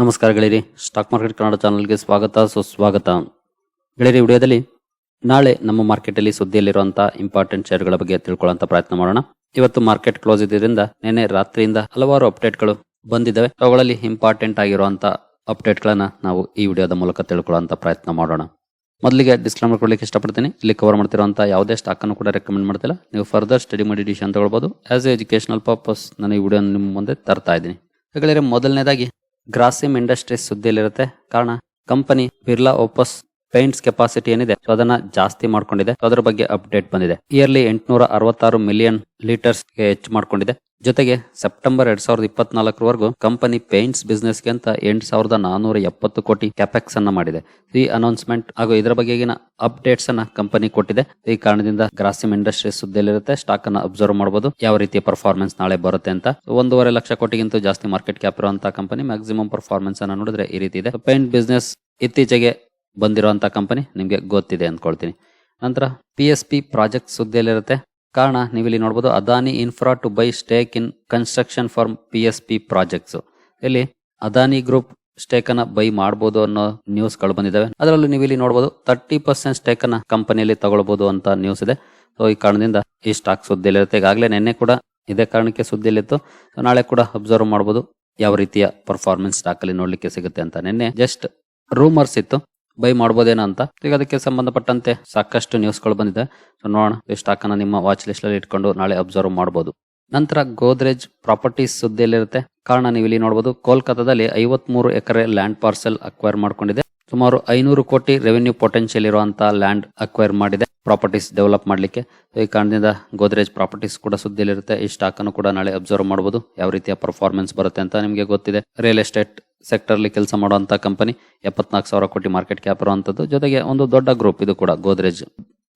ನಮಸ್ಕಾರ ಗೆಳೆಯರಿ. Stock market Kannada ಚಾನಲ್ಗೆ ಸ್ವಾಗತ, ಸುಸ್ವಾಗತ. ಗೆಳೆಯರಿ ವಿಡಿಯೋದಲ್ಲಿ ನಾಳೆ ನಮ್ಮ ಮಾರ್ಕೆಟಲ್ಲಿ ಸುದ್ದಿಯಲ್ಲಿರುವಂತಹ ಇಂಪಾರ್ಟೆಂಟ್ ಶೇರ್ಗಳ ಬಗ್ಗೆ ತಿಳ್ಕೊಳ್ಳುವಂತ ಪ್ರಯತ್ನ ಮಾಡೋಣ. ಇವತ್ತು ಮಾರ್ಕೆಟ್ ಕ್ಲೋಸ್ ಇದ್ದರಿಂದ ನಿನ್ನೆ ರಾತ್ರಿಯಿಂದ ಹಲವಾರು ಅಪ್ಡೇಟ್ಗಳು ಬಂದಿದ್ದಾವೆ. ಅವುಗಳಲ್ಲಿ ಇಂಪಾರ್ಟೆಂಟ್ ಆಗಿರುವಂತ ಅಪ್ಡೇಟ್ಗಳನ್ನ ನಾವು ಈ ವಿಡಿಯೋದ ಮೂಲಕ ತಿಳ್ಕೊಳ್ಳುವಂತ ಪ್ರಯತ್ನ ಮಾಡೋಣ. ಮೊದಲಿಗೆ ಡಿಸ್ಕ್ಲೈಮರ್ ಕೊಡ್ಲಿಕ್ಕೆ ಇಷ್ಟಪಡ್ತೀನಿ. ಇಲ್ಲಿ ಕವರ್ ಮಾಡ್ತಿರುವಂತಹ ಯಾವುದೇ ಸ್ಟಾಕ್ ಅನ್ನು ಕೂಡ ರೆಕಮೆಂಡ್ ಮಾಡ್ತಿಲ್ಲ. ನೀವು ಫರ್ದರ್ ಸ್ಟಡಿ ಮಾಡಿ ಅಂತ ಹೇಳ್ಬೋದು ಆಸ್ ಎ ಎಜುಕೇಶನಲ್ ಪರ್ಪಸ್ ನಾನು ಈ ವಿಡಿಯೋ ನಿಮ್ಮ ಮುಂದೆ ತರ್ತಾ ಇದ್ದೀನಿ. ಗೆಳೆಯರೆ, ಮೊದಲನೇದಾಗಿ ಗ್ರಾಸಿಮ್ ಇಂಡಸ್ಟ್ರೀಸ್ ಸುದ್ದಿಯಲ್ಲಿರುತ್ತೆ. ಕಾರಣ company Birla Opus paints capacity ಏನಿದೆ ಸೊ ಅದನ್ನ ಜಾಸ್ತಿ ಮಾಡ್ಕೊಂಡಿದೆ. ಅದರ ಬಗ್ಗೆ ಅಪ್ಡೇಟ್ ಬಂದಿದೆ. ಇಯರ್ಲಿ ಎಂಟುನೂರ ಅರವತ್ತಾರು ಮಿಲಿಯನ್ ಲೀಟರ್ಸ್ ಹೆಚ್ಚು ಮಾಡ್ಕೊಂಡಿದೆ. ಜೊತೆಗೆ ಸೆಪ್ಟೆಂಬರ್ ಎರಡ್ ಸಾವಿರದ ಇಪ್ಪತ್ನಾಲ್ಕರವರೆಗೂ ಕಂಪನಿ ಪೇಂಟ್ಸ್ ಬಿಸ್ನೆಸ್ಗೆ ಅಂತ ಎಂಟು ಸಾವಿರದ ನಾನೂರ ಎಪ್ಪತ್ತು ಕೋಟಿ ಕ್ಯಾಪೆಕ್ಸ್ ಅನ್ನ ಮಾಡಿದೆ. ಈ ಅನೌನ್ಸ್ಮೆಂಟ್ ಹಾಗೂ ಇದರ ಬಗೆಗಿನ ಅಪ್ಡೇಟ್ಸ್ ಅನ್ನ ಕಂಪನಿ ಕೊಟ್ಟಿದೆ. ಈ ಕಾರಣದಿಂದ ಗ್ರಾಸಿಮ್ ಇಂಡಸ್ಟ್ರೀಸ್ ಸುದ್ದಿಯಲ್ಲಿರುತ್ತೆ ಸ್ಟಾಕ್ ಅನ್ನ ಅಬ್ಸರ್ವ್ ಮಾಡಬಹುದು ಯಾವ ರೀತಿಯ ಪರ್ಫಾರ್ಮೆನ್ಸ್ ನಾಳೆ ಬರುತ್ತೆ ಅಂತ. ಒಂದೂವರೆ ಲಕ್ಷ ಕೋಟಿಗಿಂತ ಜಾಸ್ತಿ ಮಾರ್ಕೆಟ್ ಕ್ಯಾಪ್ ಇರುವಂತಹ ಕಂಪನಿ ಮ್ಯಾಕ್ಸಿಮಮ್ ಪರ್ಫಾರ್ಮೆನ್ಸ್ ಅನ್ನ ನೋಡಿದ್ರೆ ಈ ರೀತಿ ಇದೆ. ಪೇಂಟ್ ಬಿಸ್ನೆಸ್ ಇತ್ತೀಚೆಗೆ ಬಂದಿರುವಂತಹ ಕಂಪನಿ ನಿಮಗೆ ಗೊತ್ತಿದೆ ಅಂದ್ಕೊಳ್ತೀನಿ. ನಂತರ ಪಿ ಎಸ್ ಪಿ ಪ್ರಾಜೆಕ್ಟ್ ಸುದ್ದಿಯಲ್ಲಿರುತ್ತೆ. ಕಾರಣ ನೀವಿಲ್ಲಿ ನೋಡಬಹುದು Adani infra to buy stake in construction for P S P projects ಇಲ್ಲಿ ಅದಾನಿ ಗ್ರೂಪ್ ಸ್ಟೇಕ್ ಅನ್ನ ಬೈ ಮಾಡಬಹುದು ಅನ್ನೋ ನ್ಯೂಸ್ಗಳು ಬಂದಿದ್ದಾವೆ. ಅದರಲ್ಲೂ ನೀವು ಇಲ್ಲಿ ನೋಡಬಹುದು ತರ್ಟಿ ಪರ್ಸೆಂಟ್ ಸ್ಟೇಕ್ ಅನ್ನ ಕಂಪನಿಯಲ್ಲಿ ತಗೊಳ್ಬಹುದು ಅಂತ ನ್ಯೂಸ್ ಇದೆ. ಸೊ ಈ ಕಾರಣದಿಂದ ಈ ಸ್ಟಾಕ್ ಸುದ್ದಿಲಿರುತ್ತೆ ಈಗಾಗಲೇ ನಿನ್ನೆ ಕೂಡ ಇದೇ ಕಾರಣಕ್ಕೆ ಸುದ್ದಿಲಿತ್ತು ನಾಳೆ ಕೂಡ ಅಬ್ಸರ್ವ್ ಮಾಡಬಹುದು ಯಾವ ರೀತಿಯ ಪರ್ಫಾರ್ಮೆನ್ಸ್ ಸ್ಟಾಕ್ ಅಲ್ಲಿ ನೋಡ್ಲಿಕ್ಕೆ ಸಿಗುತ್ತೆ ಅಂತ. ನಿನ್ನೆ ಜಸ್ಟ್ ರೂಮರ್ಸ್ ಇತ್ತು. ಬೈ ಮಾಡ್ಬೋದೇನೋ ಅಂತ. ಈಗ ಅದಕ್ಕೆ ಸಂಬಂಧಪಟ್ಟಂತೆ ಸಾಕಷ್ಟು ನ್ಯೂಸ್ಗಳು ಬಂದಿದೆ. ಸೊ ನೋಡೋಣ. ಈ ಸ್ಟಾಕ್ ಅನ್ನ ನಿಮ್ಮ ವಾಚ್ ಲಿಸ್ಟ್ ಅಲ್ಲಿ ಇಟ್ಕೊಂಡು ನಾಳೆ ಅಬ್ಸರ್ವ್ ಮಾಡಬಹುದು ನಂತರ ಗೋದ್ರೇಜ್ ಪ್ರಾಪರ್ಟೀಸ್ ಸುದ್ದಿಯಲ್ಲಿರುತ್ತೆ. ಕಾರಣ ನೀವು ಇಲ್ಲಿ ನೋಡಬಹುದು ಕೋಲ್ಕತ್ತಾದಲ್ಲಿ ಐವತ್ಮೂರು ಎಕರೆ ಲ್ಯಾಂಡ್ ಪಾರ್ಸೆಲ್ ಅಕ್ವೈರ್ ಮಾಡ್ಕೊಂಡಿದೆ. ಸುಮಾರು ಐನೂರು ಕೋಟಿ ರೆವೆನ್ಯೂ ಪೊಟೆನ್ಶಿಯಲ್ ಇರುವಂತಹ ಲ್ಯಾಂಡ್ ಅಕ್ವೈರ್ ಮಾಡಿದೆ. ಪ್ರಾಪರ್ಟೀಸ್ ಡೆವಲಪ್ ಮಾಡಲಿಕ್ಕೆ. ಈ ಕಾರಣದಿಂದ ಗೋದ್ರೇಜ್ ಪ್ರಾಪರ್ಟೀಸ್ ಕೂಡ ಸುದ್ದಿಯಲ್ಲಿರುತ್ತೆ. ಈ ಸ್ಟಾಕ್ ಅನ್ನು ಕೂಡ ನಾಳೆ ಅಬ್ಸರ್ವ್ ಮಾಡಬಹುದು ಯಾವ ರೀತಿಯ ಪರ್ಫಾರ್ಮೆನ್ಸ್ ಬರುತ್ತೆ ಅಂತ ನಿಮಗೆ ಗೊತ್ತಿದೆ. ರಿಯಲ್ ಎಸ್ಟೇಟ್ ಸೆಕ್ಟರ್ ಅಲ್ಲಿ ಕೆಲಸ ಮಾಡುವಂತ ಕಂಪನಿ ಎಪ್ಪತ್ನಾಲ್ಕು ಸಾವಿರ ಕೋಟಿ ಮಾರ್ಕೆಟ್ ಕ್ಯಾಪ್ ಇರುವಂತದ್ದು. ಜೊತೆಗೆ ಒಂದು ದೊಡ್ಡ ಗ್ರೂಪ್ ಇದು ಕೂಡ ಗೋದ್ರೇಜ್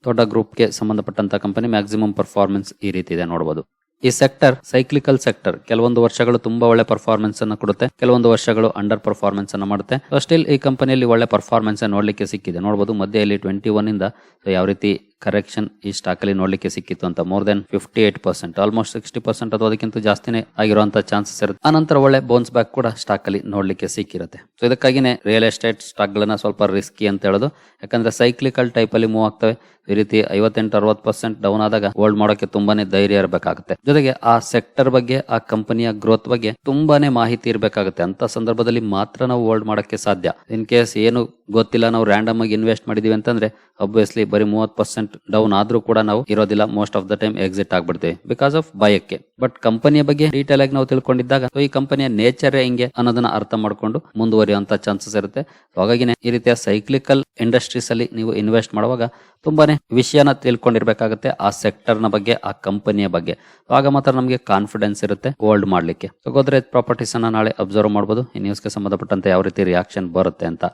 ದೊಡ್ಡ ಗ್ರೂಪ್ಗೆ ಸಂಬಂಧಪಟ್ಟಂತ ಕಂಪನಿ ಮ್ಯಾಕ್ಸಿಮಮ್ ಪರ್ಫಾರ್ಮೆನ್ಸ್ ಈ ರೀತಿ ಇದೆ ನೋಡಬಹುದು ಈ ಸೆಕ್ಟರ್ ಸೈಕ್ಲಿಕಲ್ ಸೆಕ್ಟರ್ ಕೆಲವೊಂದು ವರ್ಷಗಳು ತುಂಬಾ ಒಳ್ಳೆ ಪರ್ಫಾರ್ಮೆನ್ಸ್ ಅನ್ನು ಕೊಡುತ್ತೆ, ಕೆಲವೊಂದು ವರ್ಷಗಳು ಅಂಡರ್ ಪರ್ಫಾರ್ಮೆನ್ಸ್ ಅನ್ನು ಮಾಡುತ್ತೆ. ಸ್ಟಿಲ್ ಈ ಕಂಪನಿಯಲ್ಲಿ ಒಳ್ಳೆ ಪರ್ಫಾರ್ಮೆನ್ಸ್ ನೋಡಲಿಕ್ಕೆ ಸಿಕ್ಕಿದೆ. ನೋಡಬಹುದು ಮಧ್ಯೆಯಲ್ಲಿ ಟ್ವೆಂಟಿ ಒನ್ ಇಂದ ಯಾವ ರೀತಿ ಕರೆಕ್ಷನ್ ಈ ಸ್ಟಾಕ್ ಅಲ್ಲಿ ನೋಡ್ಲಿಕ್ಕೆ ಸಿಕ್ಕಿತ್ತು ಅಂತ more than fifty eight percent almost sixty percent ಅಥವಾ ಅದಕ್ಕಿಂತ ಜಾಸ್ತಿನೇ ಆಗಿರುವಂತಹ ಚಾನ್ಸಸ್ ಇರುತ್ತೆ. ಆನಂತರ ಒಳ್ಳೆ ಬೌನ್ಸ್ ಬ್ಯಾಕ್ ಕೂಡ ಸ್ಟಾಕ್ ಅಲ್ಲಿ ನೋಡ್ಲಿಕ್ಕೆ ಸಿಕ್ಕಿರುತ್ತೆ. ಸೊ ಇದಕ್ಕಾಗಿನೇ ರಿಯಲ್ ಎಸ್ಟೇಟ್ ಸ್ಟಾಕ್ ಗಳನ್ನ ಸ್ವಲ್ಪ ರಿಸ್ಕಿ ಅಂತ ಹೇಳೋದು. ಯಾಕಂದ್ರೆ ಸೈಕ್ಲಿಕಲ್ ಟೈಪ್ ಅಲ್ಲಿ ಮೂವ್ ಆಗ್ತವೆ. ಈ ರೀತಿ ಐವತ್ತೆಂಟು, ಅರವತ್ತು ಪರ್ಸೆಂಟ್ ಡೌನ್ ಆದಾಗ ಹೋಲ್ಡ್ ಮಾಡೋಕೆ ತುಂಬಾನೇ ಧೈರ್ಯ ಇರಬೇಕಾಗುತ್ತೆ. ಜೊತೆಗೆ ಆ ಸೆಕ್ಟರ್ ಬಗ್ಗೆ, ಆ ಕಂಪನಿಯ ಗ್ರೋತ್ ಬಗ್ಗೆ ತುಂಬಾನೇ ಮಾಹಿತಿ ಇರಬೇಕಾಗುತ್ತೆ. ಅಂತ ಸಂದರ್ಭದಲ್ಲಿ ಮಾತ್ರ ನಾವು ಹೋಲ್ಡ್ ಮಾಡೋಕೆ ಸಾಧ್ಯ. ಇನ್ ಕೇಸ್ ಏನು ಗೊತ್ತಿಲ್ಲ, ನಾವು ರ್ಯಾಂಡಮ್ ಆಗಿ ಇನ್ವೆಸ್ಟ್ ಮಾಡಿದೀವಿ ಅಂತಂದ್ರೆ ಅಬ್ವಿಯಸ್ಲಿ ಬರೀ ಮೂವತ್ತು ಪರ್ಸೆಂಟ್ ಡೌನ್ ಆದ್ರೂ ಕೂಡ ನಾವು ಇರೋದಿಲ್ಲ. Most of the time exit ಆಗ್ಬಿಡ್ತೀವಿ. Because of ಭಯಕ್ಕೆ. ಬಟ್ ಕಂಪನಿಯ ಬಗ್ಗೆ ಡೀಟೇಲ್ ಆಗಿ ನಾವು ತಿಳ್ಕೊಂಡಿದ್ದಾಗ ಈ ಕಂಪನಿಯ ನೇಚರ್ ಹೆಂಗೆ ಅನ್ನೋದನ್ನ ಅರ್ಥ ಮಾಡ್ಕೊಂಡು ಮುಂದುವರಿಯುವಂತ ಚಾನ್ಸಸ್ ಇರುತ್ತೆ. ಹಾಗಾಗಿನೇ ಈ ರೀತಿಯ ಸೈಕ್ಲಿಕಲ್ ಇಂಡಸ್ಟ್ರೀಸ್ ಅಲ್ಲಿ ನೀವು ಇನ್ವೆಸ್ಟ್ ಮಾಡುವಾಗ ತುಂಬಾನೇ ವಿಷಯನ ತಿಳ್ಕೊಂಡಿರ್ಬೇಕಾಗುತ್ತೆ ಆ ಸೆಕ್ಟರ್ನ ಬಗ್ಗೆ, ಆ ಕಂಪನಿಯ ಬಗ್ಗೆ. ಆಗ ಮಾತ್ರ ನಮಗೆ ಕಾನ್ಫಿಡೆನ್ಸ್ ಇರುತ್ತೆ ಹೋಲ್ಡ್ ಮಾಡ್ಲಿಕ್ಕೆ. ಸೊ ಗೋದ್ರೇಜ್ ಪ್ರಾಪರ್ಟೀಸ್ ಅನ್ನ ನಾಳೆ ಅಬ್ಸರ್ವ್ ಮಾಡಬಹುದು ಈ ನ್ಯೂಸ್ಗೆ ಸಂಬಂಧಪಟ್ಟಂತೆ ಯಾವ ರೀತಿ ರಿಯಾಕ್ಷನ್ ಬರುತ್ತೆ ಅಂತ.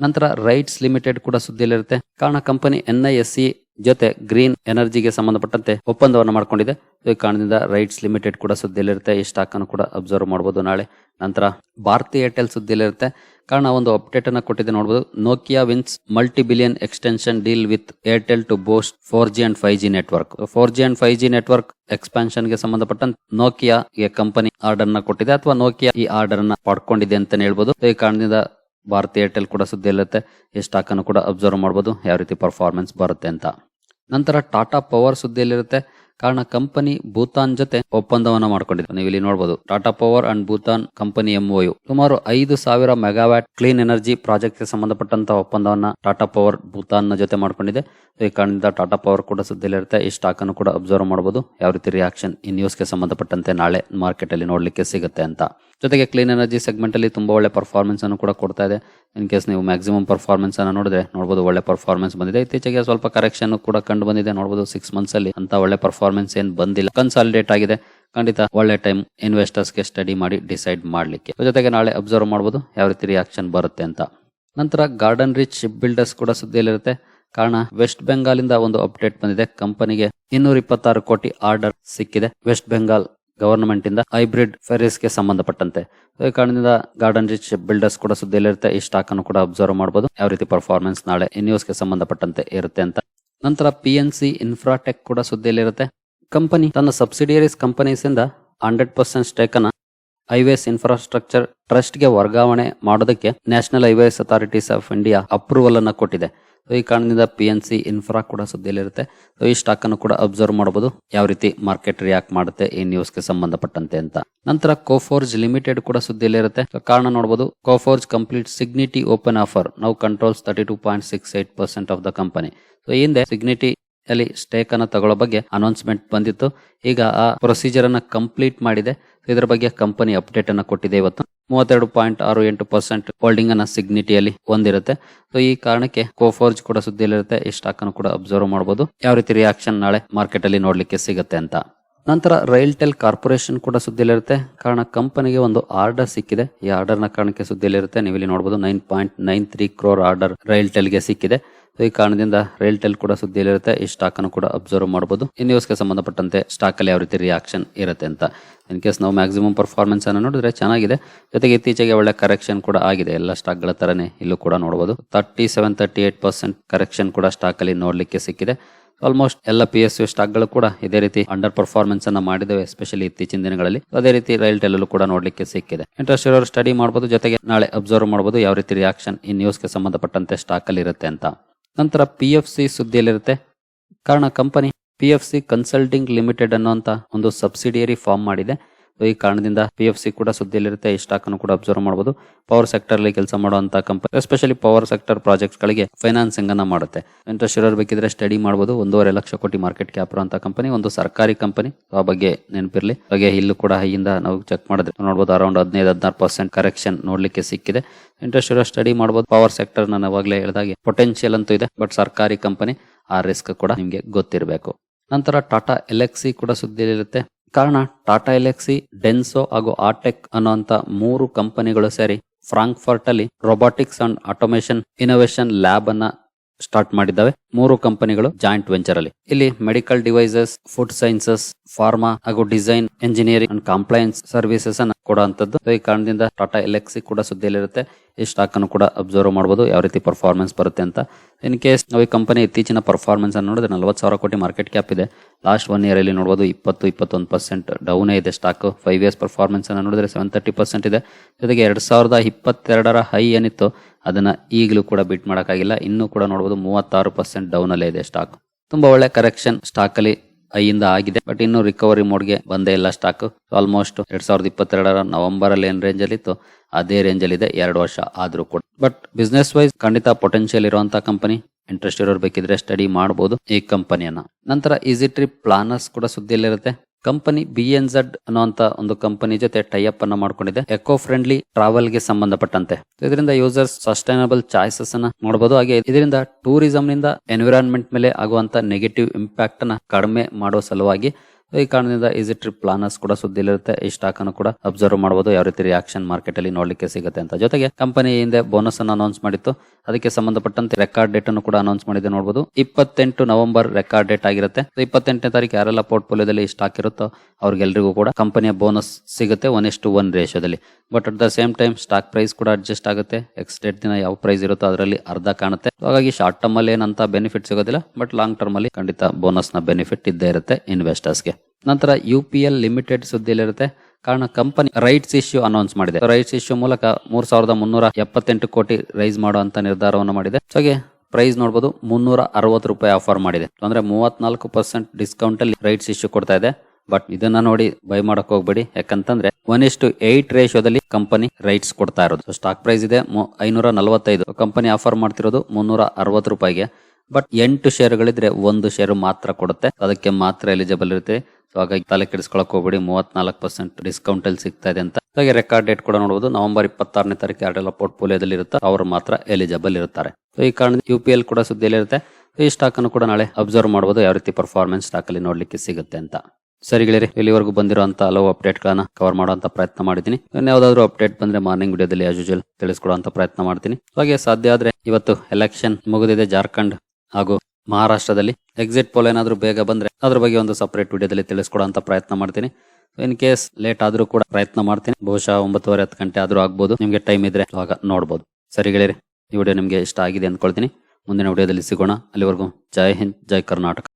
ನಂತರ ರೈಟ್ಸ್ ಲಿಮಿಟೆಡ್ ಕೂಡ ಸುದ್ದಿಯಲ್ಲಿರುತ್ತೆ. ಕಾರಣ company N I S C ಜೊತೆ ಗ್ರೀನ್ ಎನರ್ಜಿಗೆ ಸಂಬಂಧಪಟ್ಟಂತೆ ಒಪ್ಪಂದವನ್ನು ಮಾಡಿಕೊಂಡಿದೆ. ಈ ಕಾರಣದಿಂದ ರೈಟ್ಸ್ ಲಿಮಿಟೆಡ್ ಕೂಡ ಸುದ್ದಿಯಲ್ಲಿರುತ್ತೆ. ಈ ಸ್ಟಾಕ್ ಅನ್ನು ಕೂಡ ಅಬ್ಸರ್ವ್ ಮಾಡಬಹುದು ನಾಳೆ. ನಂತರ ಭಾರತಿ ಏರ್ಟೆಲ್ ಸುದ್ದಿಯಲ್ಲಿರುತ್ತೆ. ಕಾರಣ ಒಂದು ಅಪ್ಡೇಟ್ ಅನ್ನು ಕೊಟ್ಟಿದೆ ನೋಡಬಹುದು Nokia wins multi billion extension deal with Airtel to boost four G and five G network four G and five G network ಎಕ್ಸ್ಪಾನ್ಷನ್ಗೆ ಸಂಬಂಧಪಟ್ಟಂತೆ ನೋಕಿಯಾ ಕಂಪನಿ ಆರ್ಡರ್ನ ಕೊಟ್ಟಿದೆ. ಅಥವಾ ನೋಕಿಯಾ ಈ ಆರ್ಡರ್ ಅನ್ನ ಪಡ್ಕೊಂಡಿದೆ ಅಂತ ಹೇಳ್ಬೋದು. ಈ ಕಾರಣದಿಂದ ಭಾರತಿ ಏರ್ಟೆಲ್ ಕೂಡ ಸುದ್ದಿಯಲ್ಲಿರುತ್ತೆ. ಈ ಸ್ಟಾಕ್ ಅನ್ನು ಕೂಡ ಅಬ್ಸರ್ವ್ ಮಾಡಬಹುದು ಯಾವ ರೀತಿ ಪರ್ಫಾರ್ಮೆನ್ಸ್ ಬರುತ್ತೆ ಅಂತ. ನಂತರ ಟಾಟಾ ಪವರ್ ಸುದ್ದಿಯಲ್ಲಿರುತ್ತೆ. ಕಾರಣ ಕಂಪನಿ ಭೂತಾನ್ ಜೊತೆ ಒಪ್ಪಂದವನ್ನ ಮಾಡ್ಕೊಂಡಿದೆ. ನೀವು ಇಲ್ಲಿ ನೋಡಬಹುದು Tata power and Bhutan company MOU ಸುಮಾರು ಐದು ಸಾವಿರ ಮೆಗಾವ್ಯಾಟ್ ಕ್ಲೀನ್ ಎನರ್ಜಿ ಪ್ರಾಜೆಕ್ಟ್ಗೆ ಸಂಬಂಧಪಟ್ಟಂತ ಒಪ್ಪಂದವನ್ನ ಟಾಟಾ ಪವರ್ ಭೂತಾನ್ನ ಜೊತೆ ಮಾಡ್ಕೊಂಡಿದೆ. ಈ ಕಾರಣದಿಂದ ಟಾಟಾ ಪವರ್ ಕೂಡ ಸುದ್ದಿಯಲ್ಲಿರುತ್ತೆ. ಈ ಸ್ಟಾಕ್ ಅನ್ನು ಕೂಡ ಅಬ್ಸರ್ವ್ ಮಾಡಬಹುದು ಯಾವ ರೀತಿ ರಿಯಾಕ್ಷನ್ ಈ ನ್ಯೂಸ್ಗೆ ಸಂಬಂಧಪಟ್ಟಂತೆ ನಾಳೆ ಮಾರ್ಕೆಟ್ ಅಲ್ಲಿ ನೋಡ್ಲಿಕ್ಕೆ ಸಿಗುತ್ತೆ ಅಂತ. ಜೊತೆಗೆ ಕ್ಲೀನ್ ಎನರ್ಜಿ ಸೆಗ್ಮೆಂಟ್ ಅಲ್ಲಿ ತುಂಬಾ ಒಳ್ಳೆ ಪರ್ಫಾರ್ಮೆನ್ಸ್ ಅನ್ನು ಕೂಡ ಕೊಡ್ತಾ ಇದೆ. ಇನ್ ಕೇಸ್ ನೀವು ಮ್ಯಾಕ್ಸಿಮಮ್ ಪರ್ಫಾರ್ಮೆನ್ಸ್ ಅನ್ನು ನೋಡಿದ್ರೆ ನೋಡಬಹುದು ಒಳ್ಳೆ ಪರ್ಫಾರ್ಮೆನ್ಸ್ ಬಂದಿದೆ. ಇತ್ತೀಚೆಗೆ ಸ್ವಲ್ಪ ಕರೆಕ್ಷನ್ ಕೂಡ ಕಂಡು ಬಂದಿದೆ. ನೋಡಬಹುದು ಸಿಕ್ಸ್ ಮಂತ್ಸ್ ಅಲ್ಲಿ ಅಂತ ಒಳ್ಳೆ ಪರ್ಫಾರ್ಮೆನ್ಸ್ ಏನ್ ಬಂದಿಲ್ಲ. ಕನ್ಸಾಲಿಡೇಟ್ ಆಗಿದೆ. ಖಂಡಿತ ಒಳ್ಳೆ ಟೈಮ್ ಇನ್ವೆಸ್ಟರ್ಸ್ಗೆ ಸ್ಟಡಿ ಮಾಡಿ ಡಿಸೈಡ್ ಮಾಡ್ಲಿಕ್ಕೆ. ಜೊತೆಗೆ ನಾಳೆ ಅಬ್ಸರ್ವ್ ಮಾಡಬಹುದು ಯಾವ ರೀತಿ ರಿಯಾಕ್ಷನ್ ಬರುತ್ತೆ ಅಂತ. ನಂತರ ಗಾರ್ಡನ್ ರಿಚ್ ಶಿಪ್ ಬಿಲ್ಡರ್ಸ್ ಕೂಡ ಸುದ್ದಿಯಲ್ಲಿರುತ್ತೆ. ಕಾರಣ ವೆಸ್ಟ್ ಬೆಂಗಾಲ್ ಇಂದ ಒಂದು ಅಪ್ಡೇಟ್ ಬಂದಿದೆ. ಕಂಪನಿಗೆ ಇನ್ನೂರ ಇಪ್ಪತ್ತಾರು ಕೋಟಿ ಆರ್ಡರ್ ಸಿಕ್ಕಿದೆ. ವೆಸ್ಟ್ ಬೆಂಗಾಲ್ ಗವರ್ನಮೆಂಟ್ ಇಂದ ಹೈಬ್ರಿಡ್ ಫೆರೀಸ್ಗೆ ಸಂಬಂಧಪಟ್ಟಂತೆ. ಈ ಕಾರಣದಿಂದ ಗಾರ್ಡನ್ ರಿಚ್ ಬಿಲ್ಡರ್ಸ್ ಕೂಡ ಸುದ್ದಿಯಲ್ಲಿರುತ್ತೆ, ಈ ಸ್ಟಾಕ್ ಅನ್ನು ಕೂಡ ಅಬ್ಸರ್ವ್ ಮಾಡಬಹುದು ಯಾವ ರೀತಿ ಪರ್ಫಾರ್ಮೆನ್ಸ್ ನಾಳೆ ನ್ಯೂಸ್ಗೆ ಸಂಬಂಧಪಟ್ಟಂತೆ ಇರುತ್ತೆ ಅಂತ. ನಂತರ ಪಿ ಎನ್ ಸಿ ಇನ್ಫ್ರಾಟೆಕ್ ಕೂಡ ಸುದ್ದಿಯಲ್ಲಿರುತ್ತೆ. ಕಂಪನಿ ತನ್ನ ಸಬ್ಸಿಡಿಯರೀಸ್ ಕಂಪನೀಸ್ ಇಂದ ಹಂಡ್ರೆಡ್ ಪರ್ಸೆಂಟ್ ಸ್ಟೇಕ್ ಅನ್ನ ಹೈವೇಸ್ ಇನ್ಫ್ರಾಸ್ಟ್ರಕ್ಚರ್ ಟ್ರಸ್ಟ್ಗೆ ವರ್ಗಾವಣೆ ಮಾಡೋದಕ್ಕೆ national highways authorities of India approval ಅನ್ನು ಕೊಟ್ಟಿದೆ. ಸೊ ಈ ಕಾರಣದಿಂದ ಪಿ ಎನ್ ಸಿ ಇನ್ಫ್ರಾ ಕೂಡ ಸುದ್ದಿಯಲ್ಲಿರುತ್ತೆ. ಸೊ ಈ ಸ್ಟಾಕ್ ಅನ್ನು ಕೂಡ ಅಬ್ಸರ್ವ್ ಮಾಡಬಹುದು ಯಾವ ರೀತಿ ಮಾರ್ಕೆಟ್ ರಿಯಾಕ್ಟ್ ಮಾಡುತ್ತೆ, ಈ ನ್ಯೂಸ್ಗೆ ಸಂಬಂಧಪಟ್ಟಂತೆ ಅಂತ. ನಂತರ ಕೋಫೋರ್ಜ್ ಲಿಮಿಟೆಡ್ ಕೂಡ ಸುದ್ದಿಯಲ್ಲಿರುತ್ತೆ. ಕಾರಣ ನೋಡಬಹುದು Coforge complete Cigniti open offer now controls thirty two point six eight percent of the company so ಹಿಂದೆ ಸಿಗ್ನಿಟಿ ಅಲ್ಲಿ ಸ್ಟೇಕ್ ಅನ್ನ ತಗೊಳ್ಳೋ ಬಗ್ಗೆ ಅನೌನ್ಸ್ಮೆಂಟ್ ಬಂದಿತ್ತು. ಈಗ ಆ ಪ್ರೊಸೀಜರ್ ಅನ್ನ ಕಂಪ್ಲೀಟ್ ಮಾಡಿದೆ. ಇದರ ಬಗ್ಗೆ ಕಂಪನಿ ಅಪ್ಡೇಟ್ ಅನ್ನ ಕೊಟ್ಟಿದೆ ಇವತ್ತು. ಮೂವತ್ತೆರಡು ಪಾಯಿಂಟ್ ಆರು ಎಂಟು ಪರ್ಸೆಂಟ್ ಹೋಲ್ಡಿಂಗ್ ಅನ್ನ ಸಿಗ್ನಿಟಿಯಲ್ಲಿ ಹೊಂದಿರುತ್ತೆ ಸೊ ಈ ಕಾರಣಕ್ಕೆ ಕೋಫೋರ್ಜ್ ಕೂಡ ಸುದ್ದಿಯಲ್ಲಿರುತ್ತೆ. ಈ ಸ್ಟಾಕ್ ಅನ್ನು ಕೂಡ ಅಬ್ಸರ್ವ್ ಮಾಡಬಹುದು ಯಾವ ರೀತಿ ರಿಯಾಕ್ಷನ್ ನಾಳೆ ಮಾರ್ಕೆಟ್ ಅಲ್ಲಿ ನೋಡ್ಲಿಕ್ಕೆ ಸಿಗುತ್ತೆ ಅಂತ. ನಂತರ ರೈಲ್ಟೆಲ್ ಕಾರ್ಪೊರೇಷನ್ ಕೂಡ ಸುದ್ದಿಯಲ್ಲಿರುತ್ತೆ. ಕಾರಣ ಕಂಪನಿಗೆ ಒಂದು ಆರ್ಡರ್ ಸಿಕ್ಕಿದೆ. ಈ ಆರ್ಡರ್ನ ಕಾರಣಕ್ಕೆ ಸುದ್ದಿಯಲ್ಲಿರುತ್ತೆ. ನೀವು ಇಲ್ಲಿ ನೋಡಬಹುದು nine point nine three crore order ರೈಲ್ಟೆಲ್ಗೆ ಸಿಕ್ಕಿದೆ. So, ಈ ಕಾರಣದಿಂದ ರೈಲ್ಟೆಲ್ ಕೂಡ ಸುದ್ದಿಯಲ್ಲಿರುತ್ತೆ. ಈ ಸ್ಟಾಕ್ ಅನ್ನು ಕೂಡ ಅಬ್ಸರ್ವ್ ಮಾಡಬಹುದು ಈ ನ್ಯೂಸ್ಗೆ ಸಂಬಂಧಪಟ್ಟಂತೆ ಸ್ಟಾಕ್ ಅಲ್ಲಿ ಯಾವ ರೀತಿ ರಿಯಾಕ್ಷನ್ ಇರುತ್ತೆ ಅಂತ. ಇನ್ ಕೇಸ್ ನಾವು ಮ್ಯಾಕ್ಸಿಮಮ್ ಪರ್ಫಾರ್ಮೆನ್ಸ್ ಅನ್ನು ನೋಡಿದ್ರೆ ಚೆನ್ನಾಗಿದೆ. ಜೊತೆಗೆ ಇತ್ತೀಚೆಗೆ ಒಳ್ಳೆ ಕರೆಕ್ಷನ್ ಕೂಡ ಆಗಿದೆ. ಎಲ್ಲ ಸ್ಟಾಕ್ಗಳ ತರನೇ ಇಲ್ಲೂ ಕೂಡ ನೋಡಬಹುದು thirty seven thirty eight percent correction ಕೂಡ ಸ್ಟಾಕ್ ಅಲ್ಲಿ ನೋಡ್ಲಿಕ್ಕೆ ಸಿಕ್ಕಿದೆ. ಆಲ್ಮೋಸ್ಟ್ ಎಲ್ಲ ಪಿ ಎಸ್ ಯು ಸ್ಟಾಕ್ಗಳು ಕೂಡ ಇದೇ ರೀತಿ ಅಂಡರ್ ಪರ್ಫಾರ್ಮೆನ್ಸ್ ಅನ್ನ ಮಾಡಿದವೆ ಎಸ್ಪೆಷಲಿ ಇತ್ತೀಚಿನ ದಿನಗಳಲ್ಲಿ. ಅದೇ ರೀತಿ ರೈಲ್ ಟೆಲ್ಲೂ ಕೂಡ ನೋಡ್ಲಿಕ್ಕೆ ಸಿಕ್ಕಿದೆ. ಇಂಟ್ರೆಸ್ಟ್ ಇರೋರು ಸ್ಟಡಿ ಮಾಡಬಹುದು ಜೊತೆಗೆ ನಾಳೆ ಅಬ್ಸರ್ವ್ ಮಾಡಬಹುದು ಯಾವ ರೀತಿ ರಿಯಾಕ್ಷನ್ ಈ ನ್ಯೂಸ್ಗೆ ಸಂಬಂಧಪಟ್ಟಂತೆ ಸ್ಟಾಕ್ ಅಲ್ಲಿ ಇರುತ್ತೆ ಅಂತ. ನಂತರ ಪಿ ಎಫ್ ಸಿ ಸುದ್ದಿಯಲ್ಲಿರುತ್ತೆ. ಕಾರಣ company P F C consulting limited ಅನ್ನುವಂತ ಒಂದು ಸಬ್ಸಿಡಿಯರಿ ಫಾರ್ಮ್ ಮಾಡಿದೆ. ಈ ಕಾರಣದಿಂದ ಪಿ ಎಫ್ ಸಿ ಕೂಡ ಸುದ್ದಿಯಲ್ಲಿರುತ್ತೆ. ಈ ಸ್ಟಾಕ್ ಅನ್ನು ಕೂಡ ಅಬ್ಸರ್ವ್ ಮಾಡಬಹುದು ಪವರ್ ಸೆಕ್ಟರ್ ಅಲ್ಲಿ ಕೆಲಸ ಮಾಡುವಂತಹ company especially power sector projects ಗಳಿಗೆ ಫೈನಾನ್ಸಿಂಗ್ ಅನ್ನ ಮಾಡುತ್ತೆ. ಇಂಟ್ರೆಸ್ಟ್ ಇರೋರು ಬೇಕಿದ್ರೆ ಸ್ಟಡಿ ಮಾಡಬಹುದು ಒಂದೂವರೆ ಲಕ್ಷ ಕೋಟಿ ಮಾರ್ಕೆಟ್ ಕ್ಯಾಪ್ ಇರುವಂತಹ ಕಂಪನಿ ಒಂದು ಸರ್ಕಾರಿ ಕಂಪನಿ ಆ ಬಗ್ಗೆ ನೆನಪಿರ್ಲಿ. ಹಾಗೆ ಇಲ್ಲೂ ಕೂಡ ಹೈಯಿಂದ ನಾವು ಚೆಕ್ ಮಾಡಿದ್ರೆ ನೋಡಬಹುದು ಅರೌಂಡ್ ಹದಿನೈದು, ಹದಿನಾರು ಪರ್ಸೆಂಟ್ ಕರೆಕ್ಷನ್ ನೋಡ್ಲಿಕ್ಕೆ ಸಿಕ್ಕಿದೆ. ಇಂಟ್ರೆಸ್ಟ್ ಇರೋ ಸ್ಟಡಿ ಮಾಡಬಹುದು ಪವರ್ ಸೆಕ್ಟರ್ ನಾನು ಅವಾಗಲೇ ಹೇಳಿದಾಗೆ ಪೊಟೆನ್ಶಿಯಲ್ ಅಂತೂ ಇದೆ. ಬಟ್ ಸರ್ಕಾರಿ ಕಂಪನಿ ಆ ರಿಸ್ಕ್ ಕೂಡ ನಿಮಗೆ ಗೊತ್ತಿರಬೇಕು. ನಂತರ ಟಾಟಾ ಎಲೆಕ್ಸಿ ಕೂಡ ಸುದ್ದಿಯಲ್ಲಿರುತ್ತೆ. ಕಾರಣ ಟಾಟಾ ಎಲೆಕ್ಸಿ, ಡೆನ್ಸೋ ಹಾಗೂ ಆಟೆಕ್ ಅನ್ನುವಂತ ಮೂರು ಕಂಪನಿಗಳು ಸೇರಿ ಫ್ರಾಂಕ್ಫರ್ಟ್ ಅಲ್ಲಿ robotics and automation innovation lab ಅನ್ನ ಸ್ಟಾರ್ಟ್ ಮಾಡಿದ್ದಾವೆ. ಮೂರು ಕಂಪನಿಗಳು ಜಾಯಿಂಟ್ ವೆಂಚರ್ ಅಲ್ಲಿ ಇಲ್ಲಿ medical devices, food sciences, pharma ಹಾಗೂ design engineering and compliance services ಅನ್ನ ಕೊಡುವಂತದ್ದು ಈ ಕಾರಣದಿಂದ ಟಾಟಾ ಎಲೆಕ್ಸಿ ಕೂಡ ಸುದ್ದಿಯಲ್ಲಿರುತ್ತೆ. ಈ ಸ್ಟಾಕ್ ಅನ್ನು ಕೂಡ ಅಬ್ಸರ್ವ್ ಮಾಡಬಹುದು ಯಾವ ರೀತಿ ಪರ್ಫಾರ್ಮೆನ್ಸ್ ಬರುತ್ತೆ ಅಂತ. ಇನ್ ಕೇಸ್ ನಾವು ಈ ಕಂಪನಿ ಇತ್ತೀಚಿನ ಪರ್ಫಾರ್ಮೆನ್ಸ್ ಅನ್ನು ನೋಡಿದ್ರೆ ನಲವತ್ತು ಸಾವಿರ ಕೋಟಿ ಮಾರ್ಕೆಟ್ ಕ್ಯಾಪ್ ಇದೆ. ಲಾಸ್ಟ್ ಒನ್ ಇಯರ್ ಅಲ್ಲಿ ನೋಡಬಹುದು ಇಪ್ಪತ್ತು, ಇಪ್ಪತ್ತೊಂದು ಪರ್ಸೆಂಟ್ ಡೌನ್ ಇದೆ ಸ್ಟಾಕ್ ಫೈವ್ ಇಯರ್ಸ್ ಪರ್ಫಾರ್ಮೆನ್ಸ್ ಅನ್ನು ನೋಡಿದ್ರೆ ಸೆವೆನ್ ತರ್ಟಿ ಪರ್ಸೆಂಟ್ ಇದೆ. ಜೊತೆಗೆ ಎರಡ್ ಸಾವಿರದ ಇಪ್ಪತ್ತೆರಡರ ಹೈ ಏನಿತ್ತು, ಅದನ್ನ ಈಗಲೂ ಕೂಡ ಬಿಟ್ ಮಾಡೋಕ್ಕಾಗಿಲ್ಲ. ಇನ್ನೂ ಕೂಡ ನೋಡಬಹುದು ಮೂವತ್ತಾರು ಪರ್ಸೆಂಟ್ ಡೌನ್ ಅಲ್ಲೇ ಇದೆ ಸ್ಟಾಕ್ ತುಂಬಾ ಒಳ್ಳೆ ಕರೆಕ್ಷನ್ ಸ್ಟಾಕ್ ಅಲ್ಲಿ ಐಯಿಂದ ಆಗಿದೆ. ಬಟ್ ಇನ್ನು ರಿಕವರಿ ಮೋಡ್ಗೆ ಬಂದೇ ಇಲ್ಲ ಸ್ಟಾಕ್ ಆಲ್ಮೋಸ್ಟ್ ಎರಡ್ ಸಾವಿರದ ಇಪ್ಪತ್ತೆರಡರ ನವೆಂಬರ್ ಅಲ್ಲಿ ಏನ್ ರೇಂಜ್ ಅಲ್ಲಿ ಇತ್ತು, ಅದೇ ರೇಂಜ್ ಅಲ್ಲಿ ಇದೆ. ಎರಡು ವರ್ಷ ಆದ್ರೂ ಕೂಡ. ಬಟ್ ಬಿಸ್ನೆಸ್ ವೈಸ್ ಖಂಡಿತ ಪೊಟೆನ್ಶಿಯಲ್ ಇರುವಂತ ಕಂಪನಿ ಇಂಟ್ರೆಸ್ಟ್ ಇರೋರು ಬೇಕಿದ್ರೆ ಸ್ಟಡಿ ಮಾಡಬಹುದು ಈ ಕಂಪನಿಯನ್ನ ನಂತರ ಈಸಿ ಟ್ರಿಪ್ ಪ್ಲಾನರ್ಸ್ ಕೂಡ ಸುದ್ದಿಯಲ್ಲಿರುತ್ತೆ. ಕಂಪನಿ ಬಿ ಎನ್ ಝಡ್ ಅನ್ನುವಂತ ಒಂದು ಕಂಪನಿ ಜೊತೆ ಟೈಅಪ್ ಅನ್ನ ಮಾಡ್ಕೊಂಡಿದೆ. ಎಕೋ ಫ್ರೆಂಡ್ಲಿ ಟ್ರಾವೆಲ್ಗೆ ಸಂಬಂಧಪಟ್ಟಂತೆ. ಇದರಿಂದ ಯೂಸರ್ಸ್ ಸಸ್ಟೈನಬಲ್ ಚಾಯ್ಸಸ್ ಅನ್ನ ನೋಡಬಹುದು ಹಾಗೆ ಇದರಿಂದ ಟೂರಿಸಂ ನಿಂದ ಎನ್ವಿರಾನ್ಮೆಂಟ್ ಮೇಲೆ ಆಗುವಂತ ನೆಗೆಟಿವ್ ಇಂಪ್ಯಾಕ್ಟ್ ಅನ್ನ ಕಡಿಮೆ ಮಾಡೋ ಸಲುವಾಗಿ ಈ ಕಾರಣದಿಂದ ಈಸಿ ಟ್ರಿಪ್ ಪ್ಲಾನರ್ಸ್ ಕೂಡ ಸುದ್ದಿ ಇರುತ್ತೆ ಈ ಸ್ಟಾಕ್ ಅನ್ನು ಕೂಡ ಅಬ್ಸರ್ವ್ ಮಾಡಬಹುದು ಯಾವ ರೀತಿ ರಿಯಾಕ್ಷನ್ ಮಾರ್ಕೆಟ್ ಅಲ್ಲಿ ನೋಡ್ಲಿಕ್ಕೆ ಸಿಗುತ್ತೆ ಅಂತ. ಜೊತೆಗೆ ಕಂಪನಿ ಹಿಂದೆ ಬೋನಸ್ ಅನ್ನು ಅನೌನ್ಸ್ ಮಾಡಿತ್ತು. ಅದಕ್ಕೆ ಸಂಬಂಧಪಟ್ಟಂತೆ ರೆಕಾರ್ಡ್ ಡೇಟ್ ಅನ್ನು ಕೂಡ ಅನೌನ್ಸ್ ಮಾಡಿದೆ ನೋಡಬಹುದು ಇಪ್ಪತ್ತೆಂಟು ನವೆಂಬರ್ ರೆಕಾರ್ಡ್ ಡೇಟ್ ಆಗಿರುತ್ತೆ. ಇಪ್ಪತ್ತೆಂಟನೇ ತಾರೀಕು ಯಾರೆಲ್ಲ ಪೋರ್ಟ್ಫೋಲಿಯೋದಲ್ಲಿ ಸ್ಟಾಕ್ ಇರುತ್ತೋ ಅವ್ರಿಗೆಲ್ಲರಿಗೂ ಕೂಡ ಕಂಪನಿಯ ಬೋನಸ್ ಸಿಗುತ್ತೆ ಒನ್ ಎಷ್ಟು one ರೇಷೋದಲ್ಲಿ but at the same time stock price ಕೂಡ ಅಡ್ಜಸ್ಟ್ ಆಗುತ್ತೆ. ಎಕ್ಸ್ ಡೇಟ್ ದಿನ ಯಾವ ಪ್ರೈಸ್ ಇರುತ್ತೋ ಅದರಲ್ಲಿ ಅರ್ಧ ಕಾಣುತ್ತೆ. ಹಾಗಾಗಿ ಶಾರ್ಟ್ ಟರ್ಮ್ ಅಲ್ಲಿ ಏನಂತ ಬೆನಿಫಿಟ್ ಸಿಗೋದಿಲ್ಲ. ಬಟ್ ಲಾಂಗ್ ಟರ್ಮ್ ಅಲ್ಲಿ ಖಂಡಿತ ಬೋನಸ್ನ ಬೆನಿಫಿಟ್ ಇದ್ದೇ ಇರುತ್ತೆ ಇನ್ವೆಸ್ಟರ್ಸ್ಗೆ ನಂತರ ಯು ಪಿ ಎಲ್ ಲಿಮಿಟೆಡ್ ಸುದ್ದಿಯಲ್ಲಿರುತ್ತೆ. ಕಾರಣ ಕಂಪನಿ ರೈಟ್ಸ್ ಇಶ್ಯೂ ಅನೌನ್ಸ್ ಮಾಡಿದೆ. ರೈಟ್ಸ್ ಇಶ್ಯೂ ಮೂಲಕ ಮೂರ್ ಸಾವಿರದ ಮುನ್ನೂರ ಎಪ್ಪತ್ತೆಂಟು ಕೋಟಿ ರೈಸ್ ಮಾಡುವಂತ ನಿರ್ಧಾರವನ್ನು ಮಾಡಿದೆ. ಹಾಗೆ ಪ್ರೈಸ್ ನೋಡಬಹುದು ಮುನ್ನೂರ ಅರವತ್ತು ರೂಪಾಯಿ ಆಫರ್ ಮಾಡಿದೆ. ಅಂದ್ರೆ ಮೂವತ್ನಾಲ್ಕು ಪರ್ಸೆಂಟ್ ಡಿಸ್ಕೌಂಟ್ ಅಲ್ಲಿ ರೈಟ್ಸ್ ಇಶ್ಯೂ ಕೊಡ್ತಾ ಇದೆ. ಬಟ್ ಇದನ್ನ ನೋಡಿ ಬೈ ಮಾಡಕ್ ಹೋಗ್ಬೇಡಿ. ಯಾಕಂತಂದ್ರೆ ಒನ್ ಇಷ್ಟು ಏಟ್ ರೇಷೋದಲ್ಲಿ ಕಂಪನಿ ರೈಟ್ಸ್ ಕೊಡ್ತಾ ಇರೋದು. ಸ್ಟಾಕ್ ಪ್ರೈಸ್ ಇದೆ ಐನೂರ ನಲವತ್ತೈದು ಕಂಪನಿ ಆಫರ್ ಮಾಡ್ತಿರೋದು ಮುನ್ನೂರ ಅರವತ್ತು ರೂಪಾಯಿಗೆ. ಬಟ್ ಎಂಟು ಶೇರ್ಗಳಿದ್ರೆ ಒಂದು ಶೇರು ಮಾತ್ರ ಕೊಡುತ್ತೆ. ಅದಕ್ಕೆ ಮಾತ್ರ ಎಲಿಜಿಬಲ್ ಇರುತ್ತೆ. ಸೊ ಹಾಗಾಗಿ ತಲೆ ಕೆಡಿಸ್ಕೊಳಕ್ ಹೋಗ್ಬೇಡಿ. ಮೂವತ್ನಾಲ್ಕು ಪರ್ಸೆಂಟ್ ಡಿಸ್ಕೌಂಟ್ ಅಲ್ಲಿ ಸಿಗ್ತಾ ಇದೆ ಅಂತ. ಹಾಗೆ ರೆಕಾರ್ಡ್ ಡೇಟ್ ಕೂಡ ನೋಡಬಹುದು ನವೆಂಬರ್ ಇಪ್ಪತ್ತಾರನೇ ತಾರೀಕು ಯಾರೆಲ್ಲ ಪೋರ್ಟ್ಫೋಲಿಯೋದಲ್ಲಿ ಇರುತ್ತೆ, ಅವರು ಮಾತ್ರ ಎಲಿಜಿಬಲ್ ಇರುತ್ತಾರೆ. ಸೊ ಈ ಕಾರಣ ಯು ಪಿ ಎಲ್ ಕೂಡ ಸುದ್ದಿಯಲ್ಲಿ ಇರುತ್ತೆ. ಈ ಸ್ಟಾಕ್ ಅನ್ನು ಕೂಡ ನಾಳೆ ಅಬ್ಸರ್ವ್ ಮಾಡಬಹುದು ಯಾವ ರೀತಿ ಪರ್ಫಾರ್ಮೆನ್ಸ್ ಸ್ಟಾಕ್ ಅಲ್ಲಿ ನೋಡ್ಲಿಕ್ಕೆ ಸಿಗುತ್ತೆ ಅಂತ. ಸರಿ ಗೆಳೆಯರಿ, ಇಲ್ಲಿವರೆಗೂ ಬಂದಿರುವಂತ ಹಲವು ಅಪ್ಡೇಟ್ ಗಳನ್ನ ಕವರ್ ಮಾಡುವಂತ ಪ್ರಯತ್ನ ಮಾಡಿದ್ದೀನಿ. ಯಾವ್ದಾದ್ರು ಅಪ್ಡೇಟ್ ಬಂದ್ರೆ ಮಾರ್ನಿಂಗ್ ವಿಡಿಯೋದಲ್ಲಿ ಆಸ್ ಯೂಶಲ್ ತಿಳಿಸ್ಕೊಡುವಂತ ಪ್ರಯತ್ನ ಮಾಡ್ತೀನಿ. ಹಾಗೆ ಸಾಧ್ಯ ಆದ್ರೆ ಇವತ್ತು ಎಲೆಕ್ಷನ್ ಮುಗಿದಿದೆ. ಜಾರ್ಖಂಡ್ ಹಾಗೂ ಮಹಾರಾಷ್ಟ್ರದಲ್ಲಿ ಎಕ್ಸಿಟ್ ಪೋಲ್ ಏನಾದರೂ ಬೇಗ ಬಂದ್ರೆ ಅದ್ರ ಬಗ್ಗೆ ಒಂದು ಸಪ್ರೇಟ್ ವಿಡಿಯೋದಲ್ಲಿ ತಿಳಿಸ್ಕೊಡುವಂತ ಪ್ರಯತ್ನ ಮಾಡ್ತೀನಿ. ಇನ್ ಕೇಸ್ ಲೇಟ್ ಆದ್ರೂ ಕೂಡ ಪ್ರಯತ್ನ ಮಾಡ್ತೀನಿ. ಬಹುಶಃ ಒಂಬತ್ತುವರೆ, ಹತ್ತು ಗಂಟೆ ಆದ್ರೂ ಆಗ್ಬೋದು. ನಿಮಗೆ ಟೈಮ್ ಇದ್ರೆ ಆಗ ನೋಡ್ಬೋದು. ಸರಿ ಗೆಳೆಯರಿ, ಈ ವಿಡಿಯೋ ನಿಮಗೆ ಇಷ್ಟ ಆಗಿದೆ ಅಂದ್ಕೊಳ್ತೀನಿ. ಮುಂದಿನ ವಿಡಿಯೋದಲ್ಲಿ ಸಿಗೋಣ. ಅಲ್ಲಿವರೆಗೂ ಜೈ ಹಿಂದ್, ಜೈ ಕರ್ನಾಟಕ.